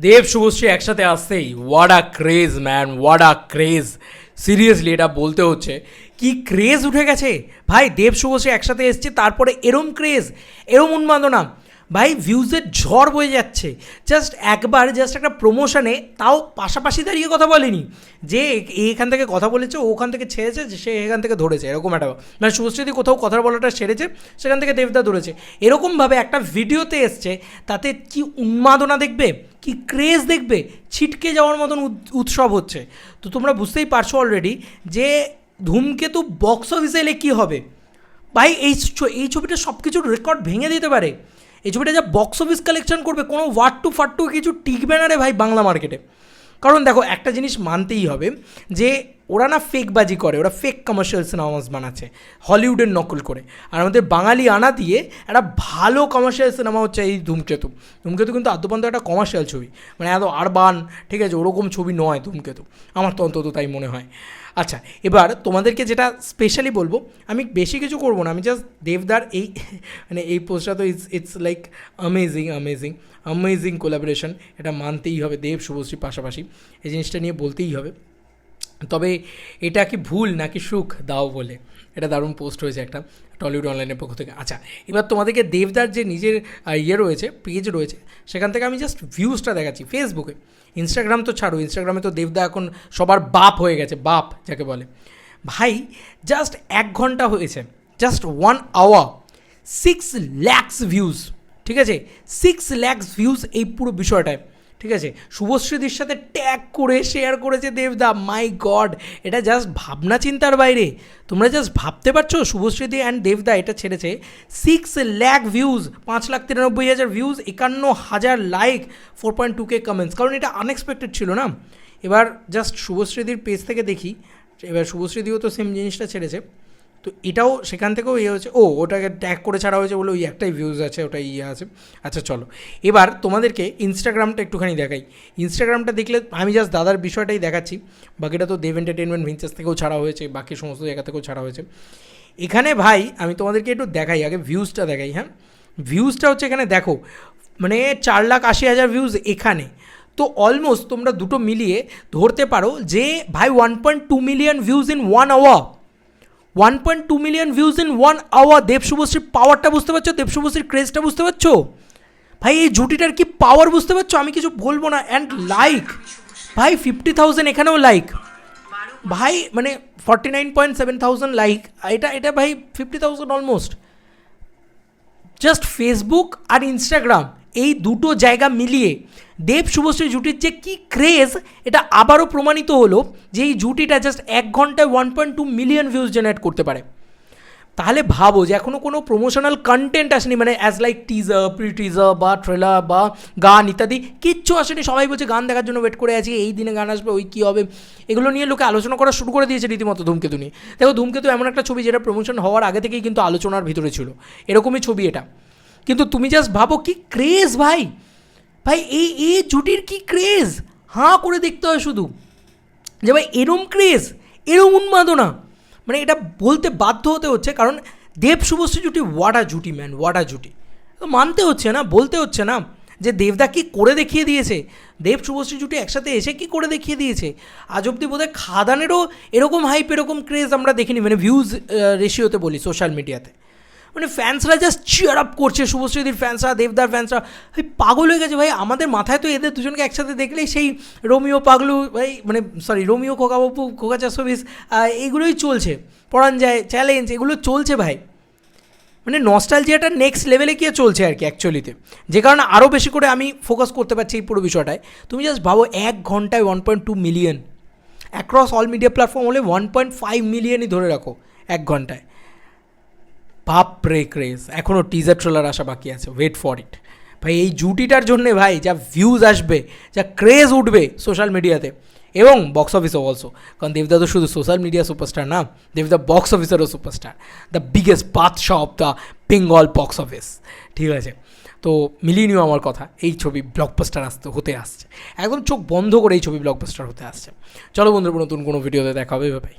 দেব শুভশ্রী একসাথে আসতেই what a craze man what a craze seriously এটা বলতে হচ্ছে। কি ক্রেজ উঠে গেছে? ভাই, দেব শুভশ্রী একসাথে এসছে, তারপরে এরম ক্রেজ এরম উন্মাদনা। ভাই ভিউজের ঝড় বয়ে যাচ্ছে। জাস্ট একবার জাস্ট একটা প্রমোশনে তাও পাশাপাশি দাঁড়িয়ে কথা বলেনি। যে এখান থেকে কথা বলেছে ওখান থেকে ছেড়েছে সে এখান থেকে ধরেছে, এরকম একটা। মানে শুভশ্রীদি কোথাও কথা বলাটা সেরেছে, সেখান থেকে দেবদা ধরেছে। এরকমভাবে একটা ভিডিওতে এসছে, তাতে কি উন্মাদনা দেখবে? কি ক্রেজ দেখবে? ছিটকে যাওয়ার মতন উৎ- উৎসব হচ্ছে। তো তোমরা বুঝতেই পারছ অলরেডি যে ধূমকেতু বক্স অফিসে এলে কী হবে? ভাই এই এই ছবিটা সব কিছুর রেকর্ড ভেঙে দিতে পারে। এই ছবিটা যা বক্স অফিস কালেকশন করবে, কোনো ওয়ার্ড টু ফাট্টু কিছু টিকবে না রে ভাই বাংলা মার্কেটে কারণ দেখো, একটা জিনিস মানতেই হবে যে ওরা না ফেকবাজি করে, ওরা ফেক কমার্শিয়াল সিনেমাস বানাচ্ছে, হলিউডের নকল করে। আর আমাদের বাঙালি আনা দিয়ে একটা ভালো কমার্শিয়াল সিনেমা হচ্ছে এই ধূমকেতু। ধূমকেতু কিন্তু আদ্যপান্ত একটা কমার্শিয়াল ছবি। মানে এত আরবান ঠিক আছে, ওরকম ছবি নয় ধূমকেতু। আমার তো অন্তত তাই মনে হয়। আচ্ছা এবার তোমাদেরকে যেটা স্পেশালি বলব, আমি বেশি কিছু করব না, আমি জাস্ট দেবদার এই মানে এই পোস্টটা তো it's it's like amazing amazing amazing collaboration এটা মানতেই হবে, দেব, শুভশ্রী পাশাপাশি। এই জিনিসটা নিয়ে বলতেই হবে। তবে এটা কি ভুল নাকি সুখ? দাও বলে। এটা দারুণ পোস্ট হয়েছে একটা টলিউড অনলাইনের পক্ষ থেকে। আচ্ছা এবার তোমাদেরকে দেবদার যে নিজের ইয়ে রয়েছে পেজ রয়েছে, সেখান থেকে আমি জাস্ট ভিউজটা দেখাচ্ছি ফেসবুকে ইনস্টাগ্রাম তো ছাড়ো ইনস্টাগ্রামে তো দেবদা এখন সবার বাপ হয়ে গেছে, বাপ যাকে বলে। ভাই জাস্ট এক ঘণ্টা হয়েছে just one hour six lakhs views ঠিক আছে? সিক্স ল্যাক্স ভিউজ এই পুরো বিষয়টায়। ঠিক আছে? শুভশ্রীদির সাথে ট্যাগ করে শেয়ার করেছে দেবদা। মাই গড এটা জাস্ট ভাবনা চিন্তার বাইরে। তোমরা জাস্ট ভাবতে পারছ শুভশ্রীদি অ্যান্ড দেবদা এটা ছেড়েছে সিক্স ল্যাক ভিউজ পাঁচ লাখ তিরানব্বই হাজার ভিউজ একান্ন হাজার like four point two K comments কারণ এটা আনএক্সপেক্টেড ছিল না? এবার জাস্ট শুভশ্রীদির পেজ থেকে দেখি। এবার শুভশ্রীদিও তো সেম জিনিসটা ছেড়েছে। তো এটাও সেখান থেকেও ইয়ে হয়েছে। ও, ওটাকে ট্যাগ করে ছাড়া হয়েছে বলে ওই একটাই ভিউজ আছে, ওটাই ইয়ে আছে। আচ্ছা চলো। এবার তোমাদেরকে ইনস্টাগ্রামটা একটুখানি দেখাই। ইনস্টাগ্রামটা দেখলে আমি জাস্ট দাদার বিষয়টাই দেখাচ্ছি। বাকিটা তো দেব এন্টারটেনমেন্ট ভিঞ্চার্স থেকেও ছাড়া হয়েছে, বাকি সমস্ত জায়গা থেকেও ছাড়া হয়েছে। এখানে ভাই, আমি তোমাদেরকে একটু দেখাই, আগে ভিউজটা দেখাই হ্যাঁ? ভিউজটা হচ্ছে এখানে দেখো মানে চার লাখ আশি হাজার ভিউজ এখানে। তো অলমোস্ট তোমরা দুটো মিলিয়ে ধরতে পারো যে, ভাই one point two million views in one hour one point two million views in one hour Dev শুভশ্রীর পাওয়ারটা বুঝতে পারছ? দেব শুভশ্রীর ক্রেজটা বুঝতে পারছ? ভাই, এই জুটিটার কি পাওয়ার বুঝতে পারছ? আমি কিছু বলব না। অ্যান্ড লাইক ভাই ফিফটি থাউজেন্ড এখানেও লাইক ভাই মানে forty nine point seven thousand like এটা এটা ভাই fifty thousand almost just Facebook আর ইনস্টাগ্রাম এই দুটো জায়গা মিলিয়ে দেব শুভশ্রী জুটির যে কী ক্রেজ এটা আবারও প্রমাণিত হলো যে এই জুটিটা জাস্ট এক ঘন্টায় one point two million views generate করতে পারে। তাহলে ভাবো যে এখনও কোনো প্রমোশনাল কন্টেন্ট আসেনি মানে as like teaser pre teaser বা ট্রেলার বা গান ইত্যাদি কিচ্ছু আসেনি। সবাই বলছে গান দেখার জন্য ওয়েট করে আছি, এই দিনে গান আসবে, ওই কী হবে? এগুলো নিয়ে লোকে আলোচনা করা শুরু করে দিয়েছে রীতিমতো ধূমকেতু নিয়ে। দেখো ধূমকেতু এমন একটা ছবি যেটা প্রমোশন হওয়ার আগে থেকেই কিন্তু আলোচনার ভিতরে ছিল। এরকমই ছবি এটা। কিন্তু তুমি জাস্ট ভাবো কি ক্রেজ ভাই? ভাই, এই এই জুটির কি ক্রেজ হাঁ করে দেখতে হয় শুধু। যে ভাই, এরম ক্রেজ এরম উন্মাদনা। মানে এটা বলতে বাধ্য হতে হচ্ছে কারণ দেব শুভশ্রী জুটি ওয়াটা জুটি ম্যান ওয়াটা জুটি। মানতে হচ্ছে না, বলতে হচ্ছে না যে দেবদা কি করে দেখিয়ে দিয়েছে? দেব শুভশ্রী জুটি একসাথে এসে কি করে দেখিয়ে দিয়েছে? আজ অব্দি বোধহয় খাদানেরও এরকম হাইপ এরকম ক্রেজ আমরা দেখিনি মানে ভিউজ রেশিওতে বলি সোশ্যাল মিডিয়াতে মানে ফ্যান্সরা জাস্ট চিয়ার আপ করছে, শুভশ্রীদির ফ্যান্সরা দেবদার ফ্যান্সরা ভাই, পাগল হয়ে গেছে, ভাই। আমাদের মাথায় তো এদের দুজনকে একসাথে দেখলেই সেই রোমিও পাগলু, ভাই মানে সরি রোমিও খোকাবাবু খোকা চাষবিস এইগুলোই চলছে। পড়ান যায় চ্যালেঞ্জ এগুলো চলছে, ভাই। মানে নস্টালজিয়াটা নেক্সট লেভেলে গিয়ে চলছে আর কি অ্যাকচুয়ালিতে যে কারণে আরও বেশি করে আমি ফোকাস করতে পারছি এই পুরো বিষয়টায়। তুমি জাস্ট ভাবো, এক ঘন্টায় one point two million across all media platform হলে ওয়ান পয়েন্ট ফাইভ মিলিয়নই ধরে রাখো, এক ঘন্টায়। বাপ রে ক্রেজ এখনও টিজার ট্রেলার আসা বাকি আছে ওয়েট ফর ইট ভাই, এই জুটিটার জন্যে ভাই, যা ভিউজ আসবে, যা ক্রেজ উঠবে সোশ্যাল মিডিয়াতে এবং বক্স অফিসও অলসো কারণ দেবদা তো শুধু সোশ্যাল মিডিয়া সুপারস্টার না, দেবদা বক্স অফিসেরও superstar the biggest Badsha of the Bengal box office ঠিক আছে? তো মিলিয়ে আমার কথা, এই ছবি ব্লকবাস্টার আসতে হতে আসছে, একদম চোখ বন্ধ করে এই ছবি ব্লকবাস্টার হতে আসছে। চলো বন্ধুরা, নতুন কোনো ভিডিওতে দেখা হবে ভাই